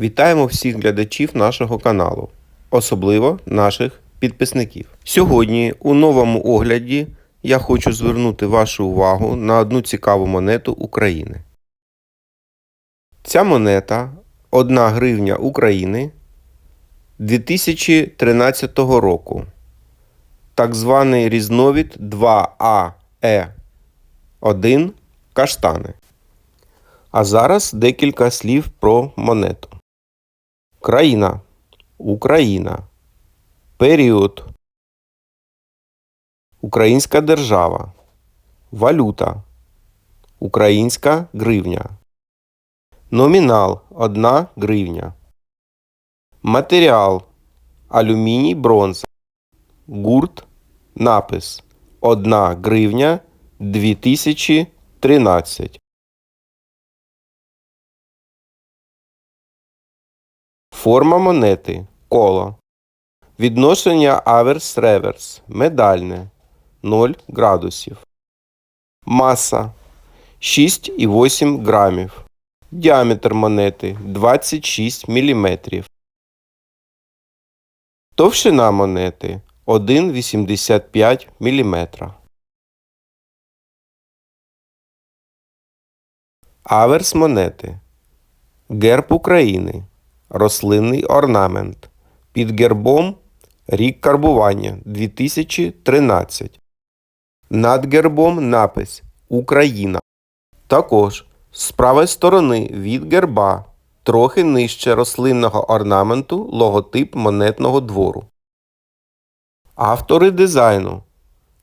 Вітаємо всіх глядачів нашого каналу, особливо наших підписників. Сьогодні у новому огляді я хочу звернути вашу увагу на одну цікаву монету України. Ця монета 1 гривня України 2013 року. Так званий різновид 2АЕ1 каштани. А зараз декілька слів про монету. Країна. Україна. Період. Українська держава. Валюта. Українська гривня. Номінал 1 гривня. Матеріал. Алюміній бронза. Гурт. Напис 1 гривня 2013. Форма монети коло. Відношення аверс-реверс медальне 0 градусів. Маса 6,8 грамів. Діаметр монети 26 мм. Товщина монети 1,85 мм. Аверс монети. Герб України. Рослинний орнамент. Під гербом рік карбування 2013. Над гербом напис Україна. Також з правої сторони від герба трохи нижче рослинного орнаменту логотип монетного двору. Автори дизайну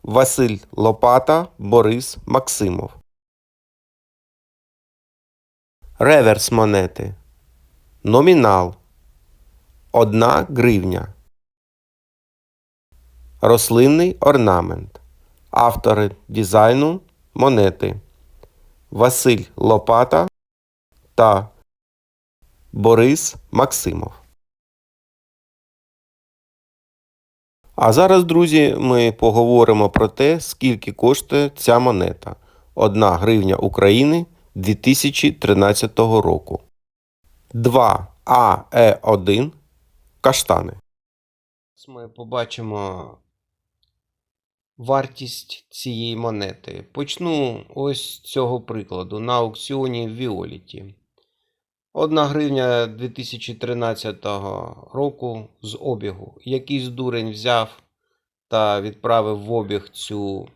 Василь Лопата Борис Максимов. Реверс монети. Номінал 1 гривня. Рослинний орнамент. Автори дизайну монети Василь Лопата та Борис Максимов. А зараз, друзі, ми поговоримо про те, скільки коштує ця монета. 1 гривня України 2013 року. 2АЕ1 каштани. Ми побачимо вартість цієї монети. Почну ось з цього прикладу на аукціоні в Віоліті. 1 гривня 2013 року з обігу. Якийсь дурень взяв та відправив в обіг цю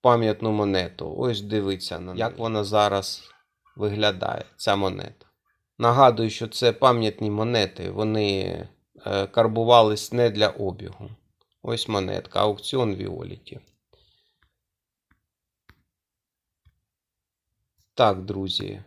пам'ятну монету. Ось дивиться на як вона зараз виглядає, ця монета. Нагадую, що це пам'ятні монети, вони е, карбувались не для обігу. Ось монетка, аукціон Віоліті. Так, друзі.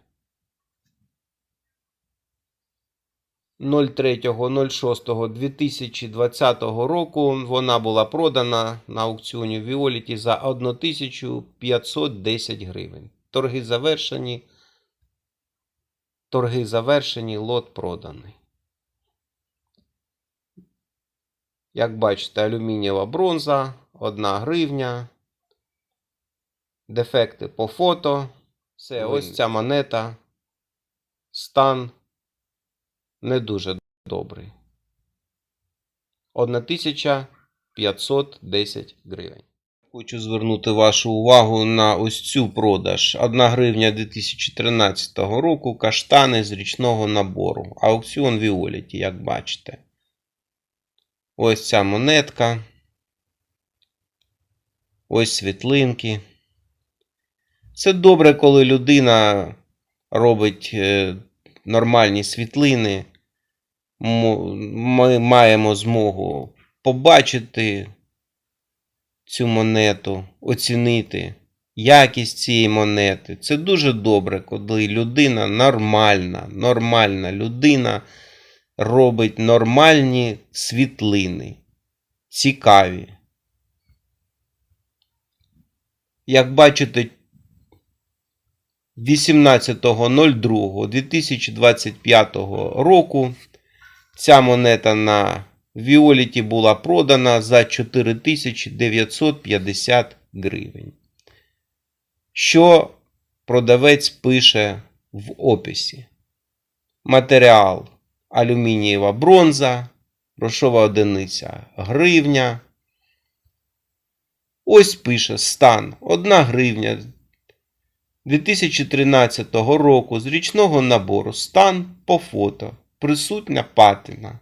03.06.2020 року вона була продана на аукціоні Віоліті за 1510 гривень. Торги завершені. Торги завершені, лот проданий. Як бачите, алюмінієва бронза, 1 гривня. Дефекти по фото. Все, ось ця монета. Стан не дуже добрий. 1510 гривень. Хочу звернути вашу увагу на ось цю продаж. 1 гривня 2013 року каштани з річного набору. Аукціон Віоліті, як бачите. Ось ця монетка. Ось світлинки. Це добре, коли людина робить е, нормальні світлини. Ми маємо змогу побачити цю монету, оцінити якість цієї монети. Це дуже добре, коли людина нормальна, нормальна людина робить нормальні світлини. Цікаві. Як бачите, 18.02.2025 року ця монета на Віоліті була продана за 4950 гривень. Що продавець пише в описі. матеріал алюмінієва бронза, грошова одиниця гривня. Ось пише стан 1 гривня 2013 року з річного набору стан по фото. Присутня патина.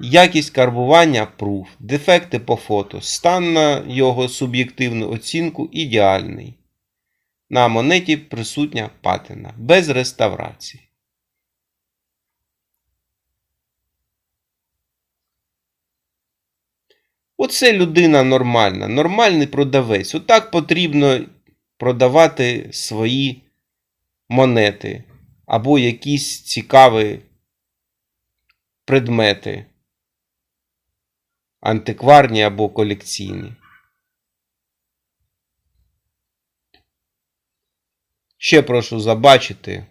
Якість карбування пруф, дефекти по фото, стан на його суб'єктивну оцінку ідеальний. На монеті присутня патина, без реставрації. Оце людина нормальна, нормальний продавець. Отак потрібно продавати свої монети або якісь цікаві предмети, антикварні або колекційні. Ще прошу забачити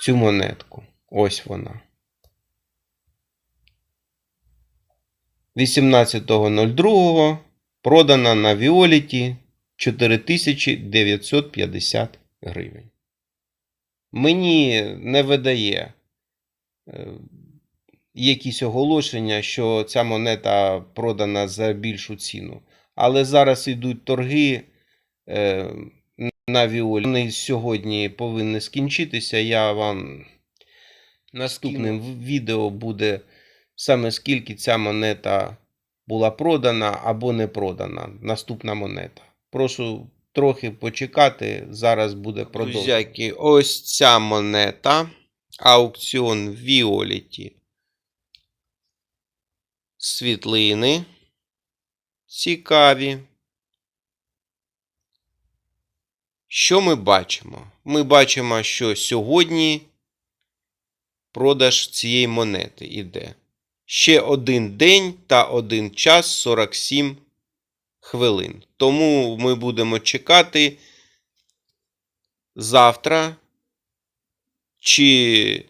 цю монетку. Ось вона. 18.02 продана на Віоліті 4950 гривень. Мені не видає е, якісь оголошення, що ця монета продана за більшу ціну. Але зараз йдуть торги е, на Віолі. Вони сьогодні повинні скінчитися. Я вам наступним відео буде саме скільки ця монета була продана або не продана. Наступна монета. Прошу трохи почекати. Зараз буде продовження. Ось ця монета. Аукціон Віоліті. Світлини. Цікаві. Що ми бачимо? Ми бачимо, що сьогодні продаж цієї монети іде. Ще один день та один час 47 хвилин. Тому ми будемо чекати завтра, чи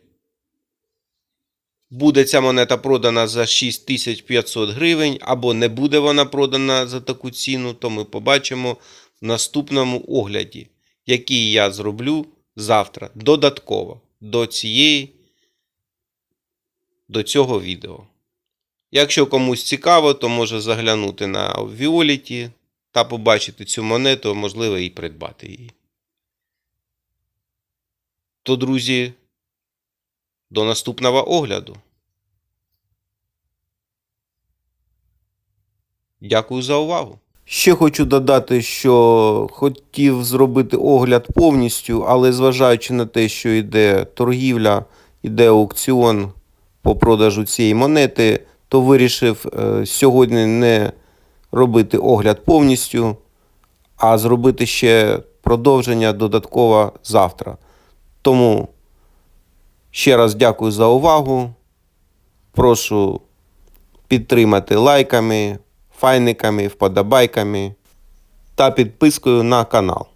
буде ця монета продана за 6500 гривень, або не буде вона продана за таку ціну, то ми побачимо в наступному огляді, який я зроблю завтра додатково до цієї до цього відео. Якщо комусь цікаво, то може заглянути на Violet та побачити цю монету, можливо, і придбати її. То, друзі, до наступного огляду. Дякую за увагу. Ще хочу додати, що хотів зробити огляд повністю, але зважаючи на те, що йде торгівля, йде аукціон по продажу цієї монети, то вирішив е, сьогодні не робити огляд повністю, а зробити ще продовження додатково завтра. Тому ще раз дякую за увагу. Прошу підтримати лайками, файниками, вподобайками та підпискою на канал.